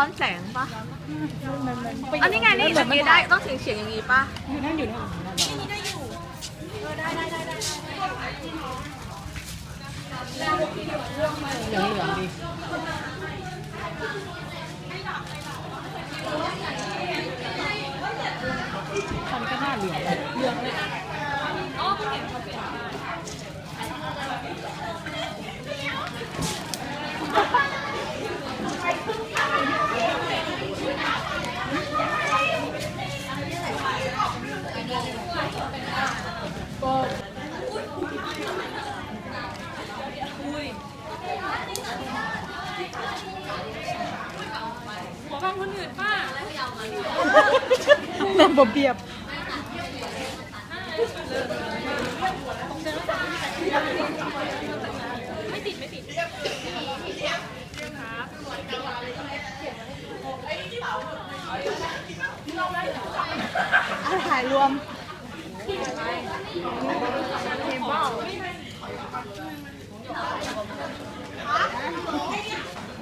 ้อนแสงปะอันนี้ไงนี่อย่างนี้ได้ต้องเฉียงเฉียงอย่างนี้ปะอยู่นั่งอยู่นั่นเหลืองเหลืองดีคันก็หน้าเหลืองเหลืองเลยหั วฟังคนอื่นป้าแม่บ่เบียบไม่ติดไม่ติดถ่ายรวมเป็นร้า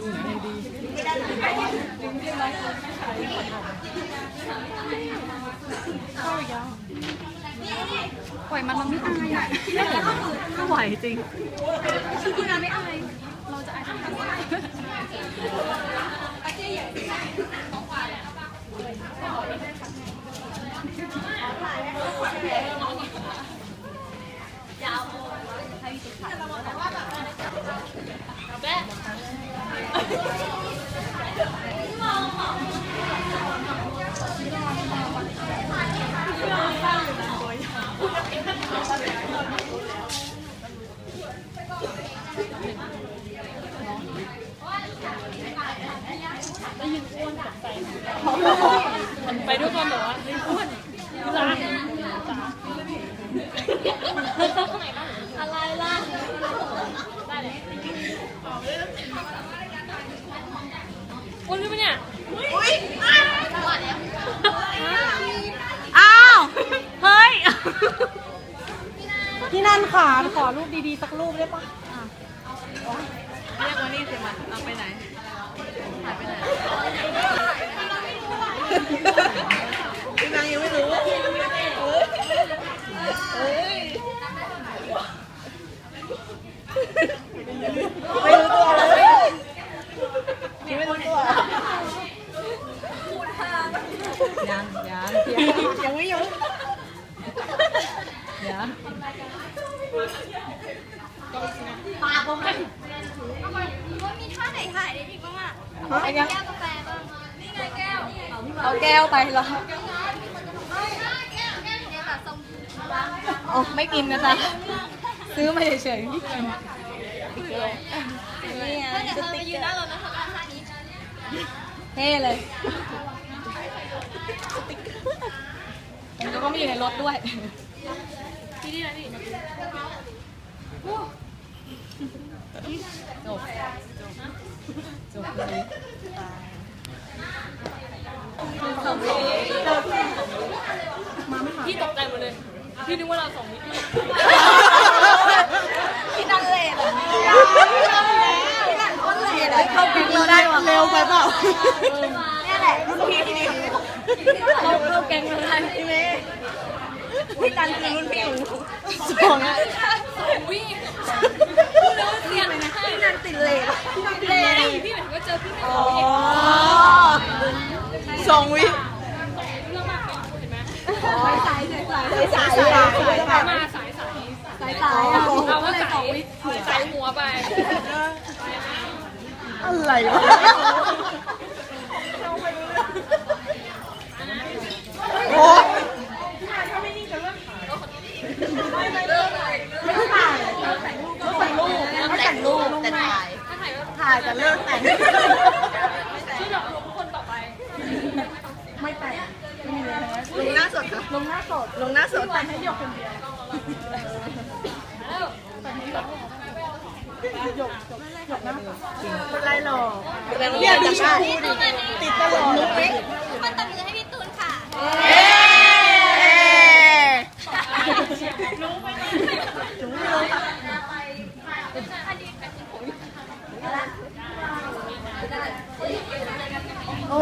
ดูไหนดีปล่อยมันมันไม่อายอะไม่ไหวจริงไปด้วยความแบบว่าเฮ้ยอ้วนร้าน อะไรล่ะอ้วนขึ้นปะเนี่ย อ้าว เฮ้ย พี่นันขาขอรูปดีๆ สักรูปได้ปะเรียกมานี่สิมันเอาไปไหนหายไปไหน พี่นางยังไม่รู้ ไม่รู้ตัวเลยไม่รู้ตัว ยังยังยังไม่ยังยังมีท่าไหนถ่ายได้อีกบ้างอะเอายังแก้วกาแฟบ้างนี่ไงแก้วเอาแก้วไปเหรอแก้วแก้วเนี่ยแบบทรงอ๋อไม่กินนะจ๊ะซื้อมาเฉยๆไม่กินนี่ไงเดี๋ยวเธอไปยืนหน้ารถนะเธอทำท่านี้เท่เลย แล้วก็มีอยู่ในรถด้วยที่นี่นะนี่จบจบเลยพี่ตกใจหมดเลย พี่นึกว่าเราสองนิดพี่นั่นเลทเข้าแก๊งเราได้ว่ะเร็วไปเปล่า เนี่ยแหละรุ่นพี่ที่นี่ เข้าเข้าแก๊งเราได้ พี่เมย์ พี่นั นคือรุ่นพี่ของหนูสองอะวิ่งพูดเลยว่าเสียนนะพี่นันติดเลทเลยพี่หมายถึงว่าเจอพี่ไม่อ๋โออเคสองวิเรื่องมากเห็นไหมสายสายสายสายสายมาสายสายสายสายอะเราก็สายสายหัวไปอะไรวะโอ้ไม่ถ่ายแต่งรูปแต่งรูปแต่ถ่าย ถ้าถ่ายก็ ถ่ายแต่เลิกแต่ง ชื่อดอกลงคนต่อไป ไม่แต่งไม่มีเลยลงหน้าสดค่ะ ลงหน้าสดลงหน้าสดแต่งให้หยกคนเดียวแล้วหยกหยกหยกหน้าสดเป็นไรหรอกเนี่ยดูชมพูดิติดตลอดเลยคนตบมือให้พี่ตูนค่ะเอ๊ะรู้ไหมถึงไม่รู้ค่ะโอ้